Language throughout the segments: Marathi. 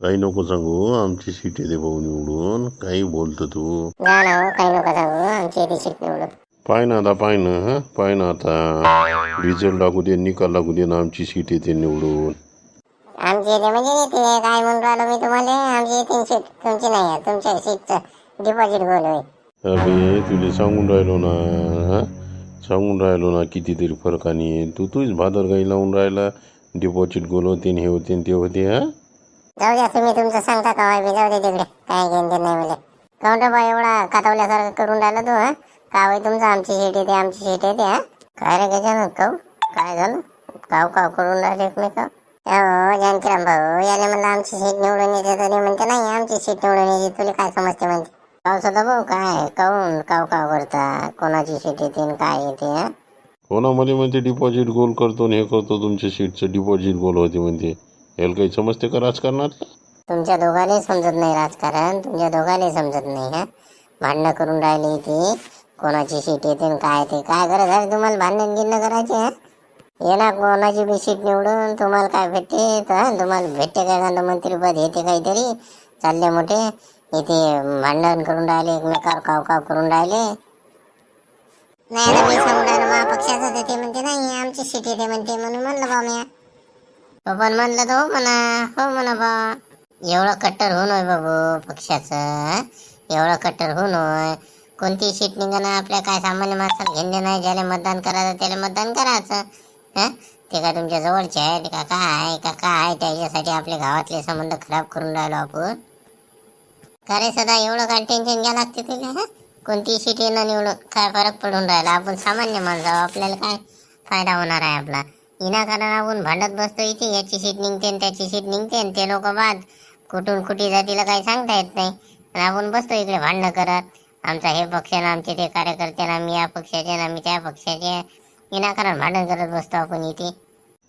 काही नको सांगू आमची सीट येते भाऊ निवडून. काही बोलतो तू. ना हो काही नका सांगू. आमची येते सीट निवडून. पाय ना आता पाय ना हं? पाय ना आता. रिझल्ट लागू दे निकाल लागू दे ना आमची सीट येते निवडून. आमची येते म्हणजे येते काय म्हणून राहिलो मी तुम्हाला? आमची येते सीट. तुमची नाही आहे तुमच्या सीटचं डिपॉझिट गोल होईल अबे तुला सांगून राहिलो ना हं? सांगून राहिलो ना कितीतरी फरकाने. तू तूच भादर गाई लावून राहिला. डिपॉझिट गोल होते न हे होते न ते होते हा? जाऊ द्या तुम्ही तुमचं सांगता का? बी जाऊ दे तिकडे. काय घेऊन ते नाही मला काउंटर बॉय एवढा कातवल्यासारखं करून राहिला तू हा? का तुमचं आमची सीट येते आमची सीट येते हा? काय रे गजानन काऊ? काय झालं? काव काव करून राहिले एकमेकाव हो जानकीराम भाऊ याने म्हणलं आमची सीट निवडून येते तरी म्हणते नाही आमची सीट निवडून येते तुला काय समजते? म्हणते. काव सदा भाऊ काय? काऊन काव काव करता? कोणाची सीट येते काय येते हा? हो मला म्हणते डिपॉझिट गोल करतो न हे करतो तुमच्या सीटचं डिपॉझिट गोल होते म्हणते. याला काही समजते का राजकारणात? तुमच्या दोघांनाही समजत नाही राजकारण. तुमच्या दोघांनाही समजत नाही हा? भांडणं करून राहिली इथे कोणाची सीट येते आणि काय ते. काय गरज आहे तुम्हाला भांडण गिरणं करायचे हा? ये ना कोणाची बी सीट निवडून. तुम्हाला काय भेटते तर हा, तुम्हाला भेटते काय एखादं मंत्रीपद? येते काहीतरी. चालले मोठे. इथे भांडण करून राहिले एकमेकावर काव काव करून राहिले. नाही ना मी सांगून राहिलो पक्षाचं ते म्हणते नाही आमची सीट येते म्हणते. म्हणून म्हणलं बा मी पण म्हणलं तर हो म्हणा हो म्हणा बा. एवढं कट्टर होऊन होय बाबू पक्षाचं एवढं कट्टर होऊन होय. कोणती सीट निघणं आपल्या काय सामान्य माणसाला घेणे नाही ज्याला मतदान करायचं त्याला मतदान करायचं. हं? ते का तुमच्या जवळचे आहे ते का काय का काय त्याच्यासाठी आपल्या गावातले संबंध खराब करून राहिलो आपण. का रे सदा एवढं काय टेन्शन घ्या लागते तुला हं? कोणती सीट येणं निवडून काय फरक पडून राहिला? आपण सामान्य माणसं आपल्याला काय फायदा होणार आहे आपला? विनाकारण आपण भांडत बसतो इथे याची सीट निघते त्याची सीट निघते ते लोक बाद कुठून कुठे जातीला काही सांगता येत नाही. आपण बसतो इकडे भांडणं करत. आमचा हे पक्ष ना आमचे ते कार्यकर्ते ना मी या पक्षाचे ना मी त्या पक्षाचे विनाकारण भांडण करत बसतो आपण इथे.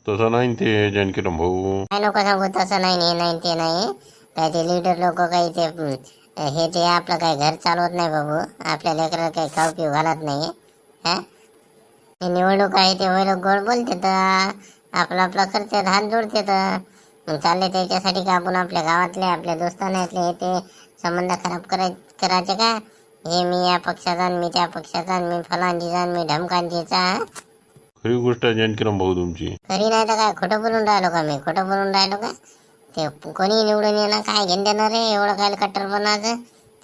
तसं नाही ते जानकीराम भाऊ. काय नको सांगू तसं नाही हे नाही ते नाही. काय ते लीडर लोक काही ते हे ते आपलं काही घर चालवत नाही बाबू. आपल्या लेकराला काही खाऊ पिऊ घालत नाही. हा? हे निवडणूक आहे ते लोक गोड बोलते तर आपलं आपलं करते हात जोडते तर. मग चालले त्याच्यासाठी का आपण आपल्या गावातले आपल्या दोस्तानातले हे ते संबंध खराब कराय करायचे का? हे मी या पक्षाचा मी त्या पक्षाचा मी फलांजीचा मी ढमकांजीचा? खरी गोष्ट आहे जानकीराम भाऊ तुमची. खरी नाही तर काय खोटं बोलून राहिलो का मी? खोटं बोलून राहिलो का? ते कोणी निवडून येणार काय घेऊन देणार रे एवढं काय कट्टरपणाचं?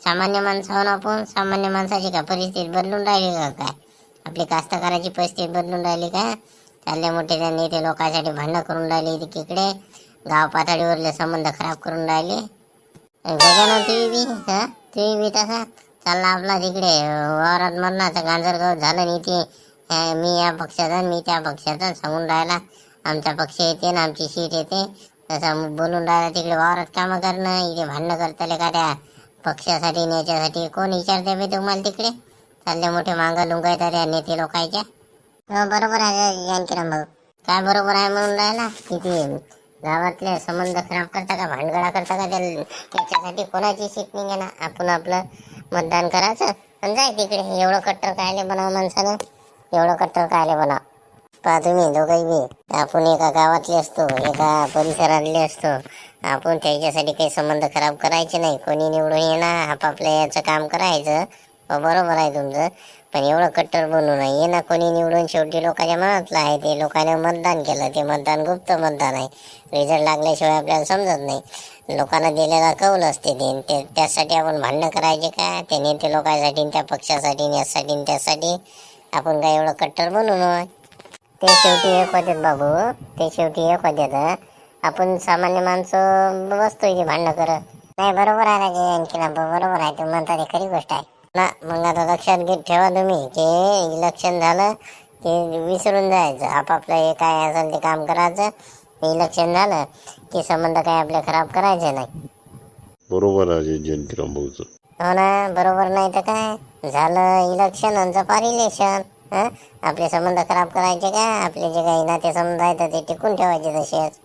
सामान्य माणसावर आपण सामान्य माणसाची का परिस्थिती बदलून राहिली का काय? आपली कास्तकाराची परिस्थिती बदलून राहिली का? चालले मोठे त्या नेते लोकांसाठी भांडणं करून राहिले तिकडे गाव पातळीवरले संबंध खराब करून राहिले. गजानन तुम्ही बी हा? तुम्ही बी तसा? चालला आपला तिकडे. वावरात मरणाचं गांजरगाव झालं नाही ते. मी या पक्षाचा मी त्या पक्षाचा सांगून राहिला. आमचा पक्ष येते ना आमची सीट येते. तसं बोलून राहिला तिकडे वावरात कामं करणं इथे भांडणं करतले का त्या पक्षासाठी आणि याच्यासाठी? कोण विचारते मी तुम्हाला तिकडे? चालले मोठे मांगा लुंगायत त्या नेते लोकांच्या हो बरोबर आहे जानकीराम भाऊ काय बरोबर आहे म्हणून राहिला? किती? गावातले संबंध खराब करता का भांडगडा करता का? त्याच्यासाठी कोणाची सीट नाही घेणार? आपण आपलं मतदान करायचं आणि जाय तिकडे. एवढं कट्टर कायले बनाव माणसानं? एवढं कट्टर कायले बनाव? पहा तुम्ही दोघंही बी. आपण एका गावातले असतो एका परिसरातले असतो. आपण त्याच्यासाठी काही संबंध खराब करायचे नाही. कोणी निवडून येणार? आपापल्या याचं काम करायचं. बरोबर आहे तुमचं. पण एवढं कट्टर बनू नये ये ना कोणी निवडून शेवटी लोकांच्या मनातलं आहे ते लोकांनी मतदान केलं. ते मतदान गुप्त मतदान आहे. रिझल्ट लागल्याशिवाय आपल्याला समजत नाही. लोकांना दिलेला कौल असते ते. ते- त्यासाठी आपण भांडणं करायचे का? ते नेते लोकांसाठी त्या पक्षासाठी यासाठी त्यासाठी आपण काय एवढं कट्टर बनू नये ते शेवटी एक होतात बाबू. ते शेवटी एक होतात आपण सामान्य माणसं बसतो इथे भांडणं करत. नाही बरोबर आहे राजे आणखी बरोबर आहे. तू म्हणता ते खरी गोष्ट आहे. ना मग आता लक्षात घेत ठेवा तुम्ही की इलेक्शन झालं की विसरून जायचं. आपापलं हे काय असेल ते काम करायचं इलेक्शन झालं की संबंध काय आपले खराब करायचे नाही. बरोबर आहे जानकीराम भाऊचं हो ना बरोबर नाही तर काय? झालं इलेक्शन आणि जपार इलेक्शन हं? आपले संबंध खराब करायचे का? आपले जे काही नाते संबंध आहेत ते टिकून ठेवायचे तसेच.